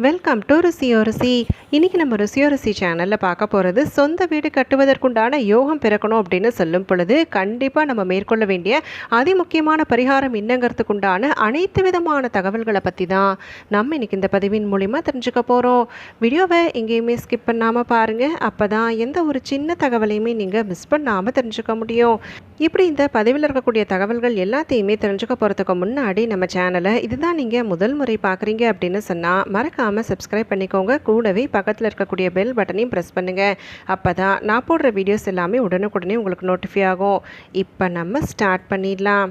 Welcome to ருசியோ ருசி இன்றைக்கி நம்ம ருசியோ ருசி சேனலில் பார்க்க போகிறது சொந்த வீடு கட்டுவதற்குண்டான யோகம் பிறக்கணும் அப்படின்னு சொல்லும் பொழுது கண்டிப்பாக நம்ம மேற்கொள்ள வேண்டிய அதிமுக்கியமான பரிகாரம் என்னங்கிறதுக்குண்டான அனைத்து விதமான தகவல்களை பற்றி தான் நம்ம இன்றைக்கி இந்த பதிவின் மூலிமா தெரிஞ்சுக்க போகிறோம் வீடியோவை எங்கேயுமே ஸ்கிப் பண்ணாமல் பாருங்கள் அப்போ தான் எந்த ஒரு சின்ன தகவலையுமே நீங்கள் மிஸ் பண்ணாமல் தெரிஞ்சுக்க முடியும். இப்படி இந்த பதிவில் இருக்கக்கூடிய தகவல்கள் எல்லாத்தையுமே தெரிஞ்சுக்க போகிறதுக்கு முன்னாடி நம்ம சேனலை இதுதான் நீங்கள் முதல் முறை பார்க்குறீங்க அப்படின்னு சொன்னால் மறக்காமல் சப்ஸ்கிரைப் பண்ணிக்கோங்க. கூடவே பக்கத்தில் இருக்கக்கூடிய பெல் பட்டனையும் ப்ரெஸ் பண்ணுங்கள் அப்போ தான் நான் போடுற வீடியோஸ் எல்லாமே உடனுக்குடனே உங்களுக்கு நோட்டிஃபை ஆகும். இப்போ நம்ம ஸ்டார்ட் பண்ணிடலாம்.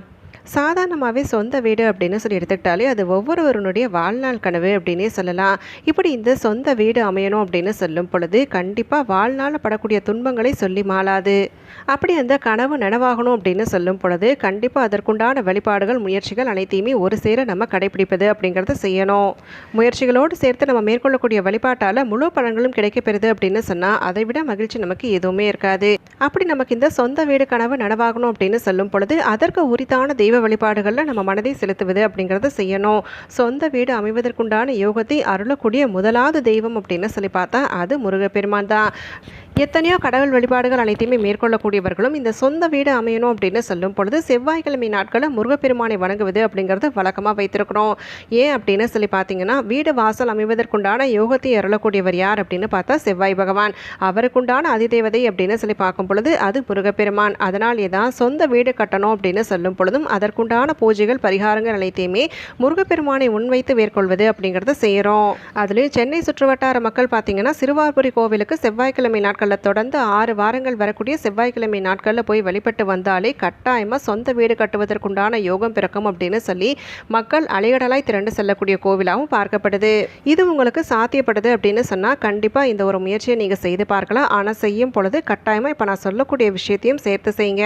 சாதாரணமாகவே சொந்த வீடு அப்படின்னு சொல்லி எடுத்துக்கிட்டாலே அது ஒவ்வொருவருடைய வாழ்நாள் கனவு அப்படின்னே சொல்லலாம். இப்படி இந்த சொந்த வீடு அமையணும் அப்படின்னு சொல்லும் பொழுது கண்டிப்பாக வாழ்நாள் படக்கூடிய துன்பங்களை சொல்லி மாளாது. அப்படி அந்த கனவு நனவாகணும் அப்படின்னு சொல்லும் பொழுது கண்டிப்பாக அதற்குண்டான வழிபாடுகள் முயற்சிகள் அனைத்தையுமே ஒரு சேர நம்ம கடைபிடிப்பது அப்படிங்கிறத செய்யணும். முயற்சிகளோடு சேர்த்து நம்ம மேற்கொள்ளக்கூடிய வழிபாட்டால் முழு பலன்களும் கிடைக்கப்பெறுது அப்படின்னு சொன்னால் அதை விட மகிழ்ச்சி நமக்கு எதுவுமே இருக்காது. அப்படி நமக்கு இந்த சொந்த வீடு கனவு நனவாகணும் அப்படின்னு சொல்லும் பொழுது அதற்கு உரித்தான தெய்வ வழிபாடுகளில் நம்ம மனதை செலுத்துவது அப்படிங்கிறத செய்யணும். சொந்த வீடு அமைவதற்குண்டான யோகத்தை அருளக்கூடிய முதலாவது தெய்வம் அப்படின்னு சொல்லி பார்த்தா அது முருகப்பெருமான் தான். எத்தனையோ கடவுள் வழிபாடுகள் அனைத்தையுமே மேற்கொள்ளக்கூடியவர்களும் இந்த சொந்த வீடு அமையணும் அப்படின்னு சொல்லும் பொழுது செவ்வாய்க்கிழமை நாட்களில் முருகப்பெருமானை வணங்குவது அப்படிங்கிறது வழக்கமாக வைத்திருக்கிறோம். ஏன் அப்படின்னு சொல்லி பார்த்தீங்கன்னா வீடு வாசல் அமைவதற்குண்டான யோகத்தை அருளக்கூடியவர் யார் அப்படின்னு பார்த்தா செவ்வாய் பகவான். அவருக்குண்டான அதிதேவதை அப்படின்னு சொல்லி பார்க்கும் பொழுது அது முருகப்பெருமான். அதனாலே தான் சொந்த வீடு கட்டணும் அப்படின்னு சொல்லும் பொழுதும் அதற்குண்டான பூஜைகள் பரிகாரங்கள் அனைத்தையுமே முருகப்பெருமானை முன்வைத்து மேற்கொள்வது அப்படிங்கிறத செய்கிறோம் அதுலேயும் சென்னை சுற்றுவட்டார மக்கள் பார்த்தீங்கன்னா சிறுவார்புரி கோவிலுக்கு செவ்வாய்க்கிழமை நாட்களில் தொடர்ந்து ஆறு வாரங்கள் வரக்கூடிய செவ்வாய்க்கிழமை நாட்களில் போய் வழிபட்டு வந்தாலே கட்டாயமாக சொந்த வீடு கட்டுவதற்குண்டான யோகம் பிறக்கும் அப்படின்னு சொல்லி மக்கள் அலையடலாய் திரண்டு செல்லக்கூடிய கோவிலாகவும் பார்க்கப்படுது. இது உங்களுக்கு சாத்தியப்படுது அப்படின்னு சொன்னால் கண்டிப்பாக இந்த ஒரு முயற்சியை நீங்கள் செய்து பார்க்கலாம். ஆனால் செய்யும் பொழுது கட்டாயமாக இப்போ நான் சொல்லக்கூடிய விஷயத்தையும் சேர்த்து செய்யுங்க.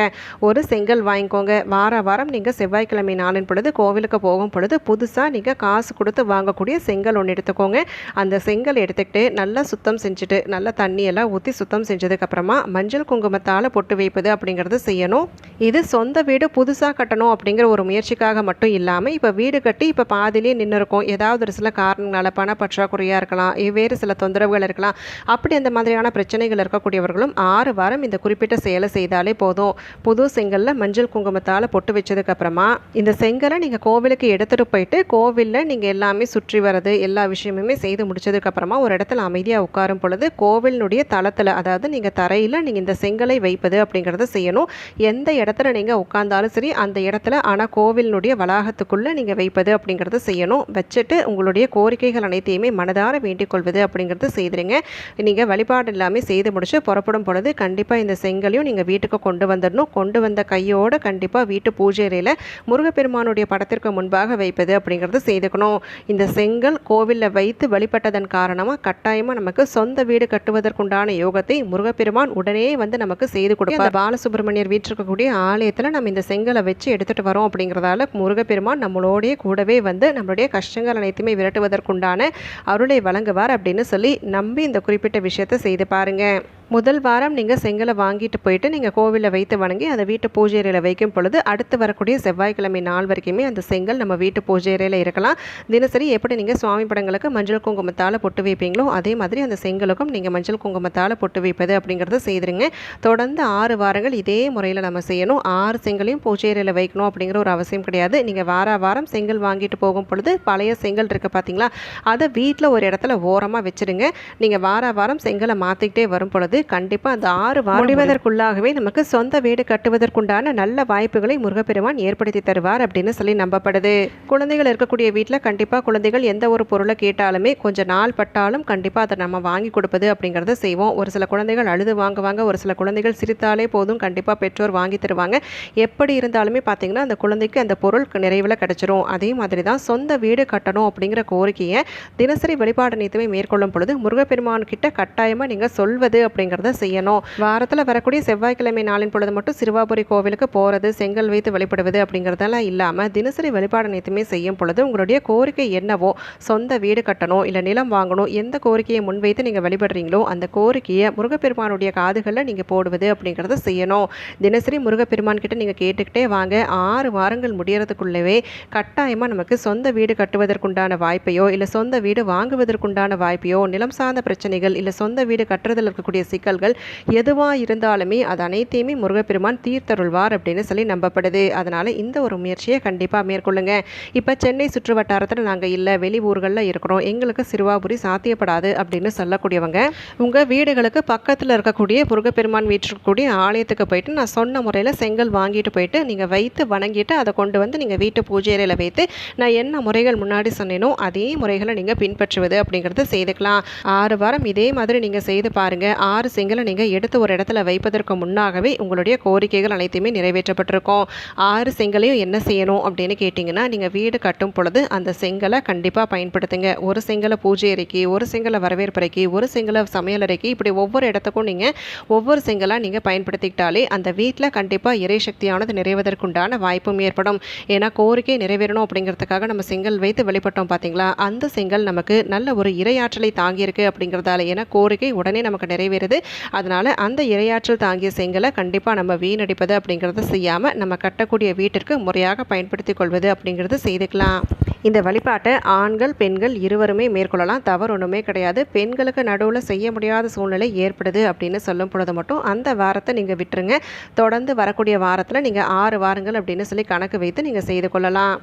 ஒரு செங்கல் வாங்கிக்கோங்க. வார வாரம் நீங்கள் செவ்வாய்க்கிழமை நாளின் பொழுது கோவிலுக்கு போகும் பொழுது புதுசாக நீங்கள் காசு கொடுத்து வாங்கக்கூடிய செங்கல் ஒன்று எடுத்துக்கோங்க. அந்த செங்கல் எடுத்துக்கிட்டு நல்லா சுத்தம் செஞ்சுட்டு நல்லா தண்ணியெல்லாம் ஊற்றி சுத்தம் செஞ்சதுக்கப்புறமா மஞ்சள் குங்குமத்தால் பொட்டு வைப்பது அப்படிங்கிறது செய்யணும். இது சொந்த வீடு புதுசாக கட்டணும் அப்படிங்கிற ஒரு முயற்சிக்காக மட்டும் இல்லாமல் இப்போ வீடு கட்டி இப்போ பாதிலே நின்று இருக்கும் ஏதாவது ஒரு சில காரணங்களால் பண பற்றாக்குறையாக இருக்கலாம். வேறு சில தொந்தரவுகள் இருக்கலாம். அப்படி அந்த மாதிரியான பிரச்சனைகள் இருக்கக்கூடியவர்களும் ஆறு வாரம் இந்த குறிப்பிட்ட செயலை செய்தாலே போதும். புது செங்கல்ல மஞ்சள் குங்குமத்தால் பொட்டு வச்சதுக்கப்புறமா இந்த செங்கலை நீங்கள் கோவிலுக்கு எடுத்துகிட்டு போயிட்டு கோவிலில் நீங்கள் எல்லாமே சுற்றி வர்றது எல்லா விஷயமுமே செய்து முடிச்சதுக்கப்புறமா ஒரு இடத்துல அமைதியாக உட்காரும் பொழுது கோவிலினுடைய தளத்தில் அதாவது நீங்கள் தரையில் நீங்கள் இந்த செங்கலை வைப்பது அப்படிங்கிறத செய்யணும். எந்த இடத்துல நீங்கள் உட்கார்ந்தாலும் சரி அந்த இடத்துல ஆனால் கோவிலினுடைய வளாகத்துக்குள்ளே நீங்கள் வைப்பது அப்படிங்கிறத செய்யணும். வச்சுட்டு உங்களுடைய கோரிக்கைகள் அனைத்தையுமே மனதார வேண்டிக் கொள்வது அப்படிங்கிறது செய்திருங்க. நீங்கள் வழிபாடு எல்லாமே செய்து முடிச்சு புறப்படும் பொழுது கண்டிப்பாக இந்த செங்கலையும் நீங்கள் வீட்டுக்கு கொண்டு வந்துடணும். கொண்டு வந்த கையோடு கண்டிப்பாக வீட்டு பூஜை அறையில் முருகப்பெருமானுடைய படத்திற்கு முன்பாக வைப்பது அப்படிங்கிறது செய்துக்கணும். இந்த செங்கல் கோவிலில் வைத்து வழிபட்டதன் காரணமாக கட்டாயமாக நமக்கு சொந்த வீடு கட்டுவதற்குண்டான யோகத்தை முருகப்பெருமான் உடனே வந்து நமக்கு செய்து கொடுப்பார். பாலசுப்ரமணியர் வீற்றிருக்கக்கூடிய ஆலயத்தில் நம்ம இந்த செங்கலை வச்சு எடுத்துகிட்டு வரோம் அப்படிங்கிறதால முருகப்பெருமான் நம்மளோடைய கூடவே வந்து நம்மளுடைய கஷ்டங்கள் அனைத்துமே விரட்டுவதற்குண்டான அருளை வழங்குவார் அப்படின்னு சொல்லி நம்பி இந்த குறிப்பிட்ட விஷயத்தை செய்து பாருங்க. முதல் வாரம் நீங்கள் செங்கலை வாங்கிட்டு போயிட்டு நீங்கள் கோவிலில் வைத்து வணங்கி அதை வீட்டு பூஜை அறையில் வைக்கும் பொழுது அடுத்து வரக்கூடிய செவ்வாய்க்கிழமை நாள் வரைக்குமே அந்த செங்கல் நம்ம வீட்டு பூஜை அறையில் இருக்கலாம். தினசரி எப்படி நீங்கள் சுவாமி படங்களுக்கு மஞ்சள் குங்குமத்தால் பொட்டு வைப்பீங்களோ அதே மாதிரி அந்த செங்கலுக்கும் நீங்கள் மஞ்சள் குங்குமத்தால் பொட்டு வைப்பது அப்படிங்கிறத செய்திருங்க. தொடர்ந்து ஆறு வாரங்கள் இதே முறையில் நம்ம செய்யணும். ஆறு செங்கலையும் பூஜை அறையில் வைக்கணும் அப்படிங்கிற ஒரு அவசியம் கிடையாது. நீங்கள் வார வாரம் செங்கல் வாங்கிட்டு போகும் பொழுது பழைய செங்கல் இருக்குது பார்த்தீங்களா அதை வீட்டில் ஒரு இடத்துல ஓரமாக வச்சுடுங்க நீங்கள் வார வாரம் செங்கலை மாற்றிக்கிட்டே வரும் பொழுது கண்டிப்பாக அந்த ஆறு வாரம் முடிவதற்குள்ளாகவே நமக்கு சொந்த வீடு கட்டுவதற்குண்டான நல்ல வாய்ப்புகளை முருகப்பெருமான் ஏற்படுத்தி தருவார் அப்படின்னு சொல்லி நம்பப்படுது. குழந்தைகள் இருக்கக்கூடிய வீட்டில் கண்டிப்பாக குழந்தைகள் எந்த ஒரு பொருளை கேட்டாலுமே கொஞ்சம் நாள் பட்டாலும் கண்டிப்பாக அதை நம்ம வாங்கி கொடுப்பது அப்படிங்கிறத செய்வோம். ஒரு சில குழந்தைகள் அழுது வாங்குவாங்க ஒரு சில குழந்தைகள் சிரித்தாலே போதும் கண்டிப்பாக பெற்றோர் வாங்கி தருவாங்க. எப்படி இருந்தாலுமே பார்த்தீங்கன்னா அந்த குழந்தைக்கு அந்த பொருள் நிறைவில் கிடைச்சிரும். அதே மாதிரி தான் சொந்த வீடு கட்டணும் அப்படிங்கிற கோரிக்கையை தினசரி வழிபாடு நித்தமே மேற்கொள்ளும் பொழுது முருகப்பெருமான் கிட்ட கட்டாயமாக நீங்கள் சொல்வது அப்படிங்கிறது அப்படிங்கிறத செய்யணும். வாரத்தில் வரக்கூடிய செவ்வாய்க்கிழமை நாளின் பொழுது மட்டும் சிறுவாபுரி கோவிலுக்கு போகிறது செங்கல் வைத்து வழிபடுவது அப்படிங்கிறதெல்லாம் இல்லாமல் தினசரி வழிபாடு அனைத்துமே செய்யும் பொழுது உங்களுடைய கோரிக்கை என்னவோ சொந்த வீடு கட்டணும் இல்லை நிலம் வாங்கணும் எந்த கோரிக்கையை முன்வைத்து நீங்கள் வழிபடுறீங்களோ அந்த கோரிக்கையை முருகப்பெருமானுடைய காதுகளில் நீங்கள் போடுவது அப்படிங்கிறத செய்யணும். தினசரி முருகப்பெருமான் கிட்ட நீங்கள் கேட்டுக்கிட்டே வாங்க. ஆறு வாரங்கள் முடியறதுக்குள்ளவே கட்டாயமாக நமக்கு சொந்த வீடு கட்டுவதற்குண்டான வாய்ப்பையோ இல்லை சொந்த வீடு வாங்குவதற்குண்டான வாய்ப்பையோ நிலம் சார்ந்த பிரச்சனைகள் இல்லை சொந்த வீடு கட்டுறதில் இருக்கக்கூடிய சிக்கல்கள் எதுவாக இருந்தாலுமே அது அனைத்தையுமே முருகப்பெருமான் தீர்த்தருள்வார் அப்படின்னு சொல்லி நம்பப்படுது. அதனால் இந்த ஒரு முயற்சியை கண்டிப்பாக மேற்கொள்ளுங்க. இப்போ சென்னை சுற்று வட்டாரத்தில் நாங்கள் இல்லை வெளி ஊர்களில் இருக்கிறோம். எங்களுக்கு சிறுவாபுரி சாத்தியப்படாது அப்படின்னு சொல்லக்கூடியவங்க உங்கள் வீடுகளுக்கு பக்கத்தில் இருக்கக்கூடிய முருகப்பெருமான் வீட்டிற்கக்கூடிய ஆலயத்துக்கு போயிட்டு நான் சொன்ன முறையில் செங்கல் வாங்கிட்டு போயிட்டு நீங்கள் வைத்து வணங்கிட்டு அதை கொண்டு வந்து நீங்கள் வீட்டு பூஜை அறையில் வைத்து நான் என்ன முறைகள் முன்னாடி சொன்னேனோ அதே முறைகளை நீங்கள் பின்பற்றுவது அப்படிங்கிறத செய்துக்கலாம். ஆறு வாரம் இதே மாதிரி நீங்கள் செய்து பாருங்கள் ஆறு செங்கலை நீங்கள் எடுத்து ஒரு இடத்துல வைப்பதற்கு முன்னாகவே உங்களுடைய கோரிக்கைகள் அனைத்துமே நிறைவேற்றப்பட்டிருக்கும். ஆறு செங்கலையும் என்ன செய்யணும் அப்படின்னு கேட்டிங்கன்னா நீங்கள் வீடு கட்டும் பொழுது அந்த செங்கலை கண்டிப்பாக பயன்படுத்துங்க. ஒரு செங்கலை பூஜை அறைக்கு ஒரு செங்கலை வரவேற்பறைக்கு ஒரு செங்கலை சமையலறைக்கு இப்படி ஒவ்வொரு இடத்துக்கும் நீங்கள் ஒவ்வொரு செங்கலாக நீங்கள் பயன்படுத்திக்கிட்டாலே அந்த வீட்டில் கண்டிப்பாக இறை சக்தியானது நிறைவதற்குண்டான வாய்ப்பும் ஏற்படும். ஏன்னா கோரிக்கை நிறைவேறணும் அப்படிங்கிறதுக்காக நம்ம செங்கல் வைத்து வெளிப்பட்டோம் பார்த்தீங்களா அந்த செங்கல் நமக்கு நல்ல ஒரு இரையாற்றலை தாங்கியிருக்கு அப்படிங்கிறதால. ஏன்னா கோரிக்கை உடனே நமக்கு நிறைவேறுது. அதனால் அந்த இரையாற்றல் தாங்கிய செங்கலை கண்டிப்பாக நம்ம வீணடிப்பது அப்படிங்கிறத செய்யாமல் நம்ம கட்டக்கூடிய வீட்டிற்கு முறையாக பயன்படுத்தி கொள்வது அப்படிங்கிறது செய்துக்கலாம். இந்த வழிபாட்டை ஆண்கள் பெண்கள் இருவருமே மேற்கொள்ளலாம். தவறு ஒன்றுமே கிடையாது. பெண்களுக்கு நடுவில் செய்ய முடியாத சூழ்நிலை ஏற்படுது அப்படின்னு சொல்லும் பொழுது மட்டும் அந்த வாரத்தை நீங்கள் விட்டுருங்க. தொடர்ந்து வரக்கூடிய வாரத்தில் நீங்கள் ஆறு வாரங்கள் அப்படின்னு சொல்லி கணக்கு வைத்து நீங்கள் செய்து கொள்ளலாம்.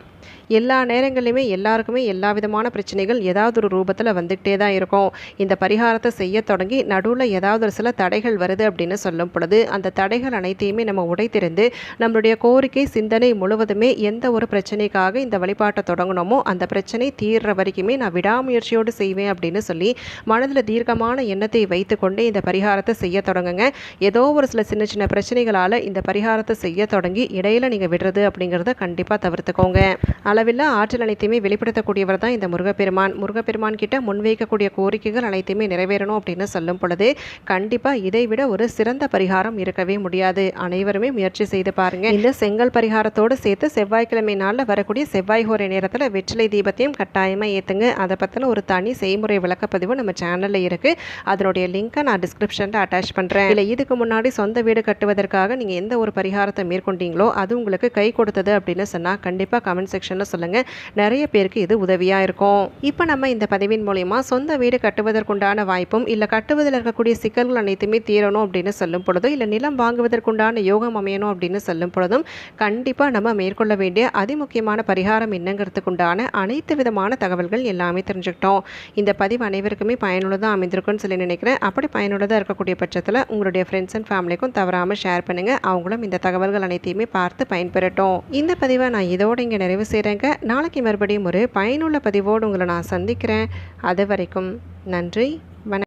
எல்லா நேரங்களிலுமே எல்லாருக்குமே எல்லா விதமான பிரச்சனைகள் ஏதாவது ஒரு ரூபத்தில் வந்துக்கிட்டே தான் இருக்கும். இந்த பரிகாரத்தை செய்ய தொடங்கி நடுவில் ஏதாவது ஒரு சில தடைகள் வருது அப்படின்னு சொல்லும் பொழுது அந்த தடைகள் அனைத்தையுமே நம்ம உடைத்திருந்து நம்மளுடைய கோரிக்கை சிந்தனை முழுவதுமே எந்த ஒரு பிரச்சனைக்காக இந்த வழிபாட்டை தொடங்கணுமோ அந்த பிரச்சனை தீர்ற வரைக்குமே நான் விடாமுயற்சியோடு செய்வேன் அப்படின்னு சொல்லி மனதில் தீர்க்கமான எண்ணத்தை வைத்துக்கொண்டு இந்த பரிகாரத்தை செய்ய தொடங்குங்க. ஏதோ ஒரு சில சின்ன சின்ன பிரச்சனைகளால் இந்த பரிகாரத்தை செய்ய தொடங்கி இடையில நீங்கள் விடுறது அப்படிங்கிறத கண்டிப்பாக தவிர்த்துக்கோங்க. அளவில்லா ஆற்றல் அனைத்தையுமே வெளிப்படுத்தக்கூடியவர் தான் இந்த முருகப்பெருமான். முருகப்பெருமான் கிட்ட முன்வைக்கக்கூடிய கோரிக்கைகள் அனைத்தையுமே நிறைவேறணும் அப்படின்னு சொல்லும் பொழுது கண்டிப்பாக இதை விட ஒரு சிறந்த பரிகாரம் இருக்கவே முடியாது. அனைவருமே முயற்சி செய்து பாருங்க. இந்த செங்கல் பரிகாரத்தோடு சேர்த்து செவ்வாய்க்கிழமை நாளில் வரக்கூடிய செவ்வாய் ஹோரை நேரத்தில் வெற்றிலை தீபத்தையும் கட்டாயமாக ஏற்றுங்க அதை பற்றின ஒரு தனி செய்முறை விளக்கப்பதிவு நம்ம சேனலில் இருக்குது அதனுடைய லிங்க்கை நான் டிஸ்கிரிப்ஷனில் அட்டாச் பண்ணுறேன் இல்லை இதுக்கு முன்னாடி சொந்த வீடு கட்டுவதற்காக நீங்கள் எந்த ஒரு பரிகாரத்தை மேற்கொண்டீங்களோ அது உங்களுக்கு கை கொடுத்தது அப்படின்னு சொன்னால் கண்டிப்பாக கமெண்ட் செக்ஷனில் சொல்லுங்கள் நிறைய பேருக்கு இது உதவியாக இருக்கும். இப்போ நம்ம இந்த பதிவின் மூலயமா சொந்த வீடு கட்டுவதற்குண்டான வாய்ப்பும் இல்லை கட்டுவதில் இருக்கக்கூடிய சிக்கல்கள் அனைத்துமே தீரணும் அப்படின்னு சொல்லும் பொழுதும் இல்லை நிலம் வாங்குவதற்குண்டான யோகம் அமையணும் அப்படின்னு சொல்லும் பொழுதும் கண்டிப்பாக நம்ம மேற்கொள்ள வேண்டிய அதிமுக்கியமான பரிகாரம் என்னங்கிறதுக்குண்டான அனைத்து விதமான தகவல்கள் எல்லாமே தெரிஞ்சுக்கிட்டோம். இந்த பதிவு அனைவருக்குமே பயனுள்ளதாக அமைந்திருக்கும்னு சொல்லி நினைக்கிறேன். அப்படி பயனுள்ளதாக இருக்கக்கூடிய பட்சத்தில் உங்களுடைய ஃப்ரெண்ட்ஸ் அண்ட் ஃபேமிலிக்கும் தவறாமல் ஷேர் பண்ணுங்கள் அவங்களும் இந்த தகவல்கள் அனைத்தையுமே பார்த்து பயன்பெறட்டும். இந்த பதிவை நான் இதோடு இங்கே நிறைவு செய்கிறேங்க நாளைக்கு மறுபடியும் ஒரு பயனுள்ள பதிவோடு உங்களை நான் சந்திக்கிறேன். அது வரைக்கும் நன்றி வணக்கம்.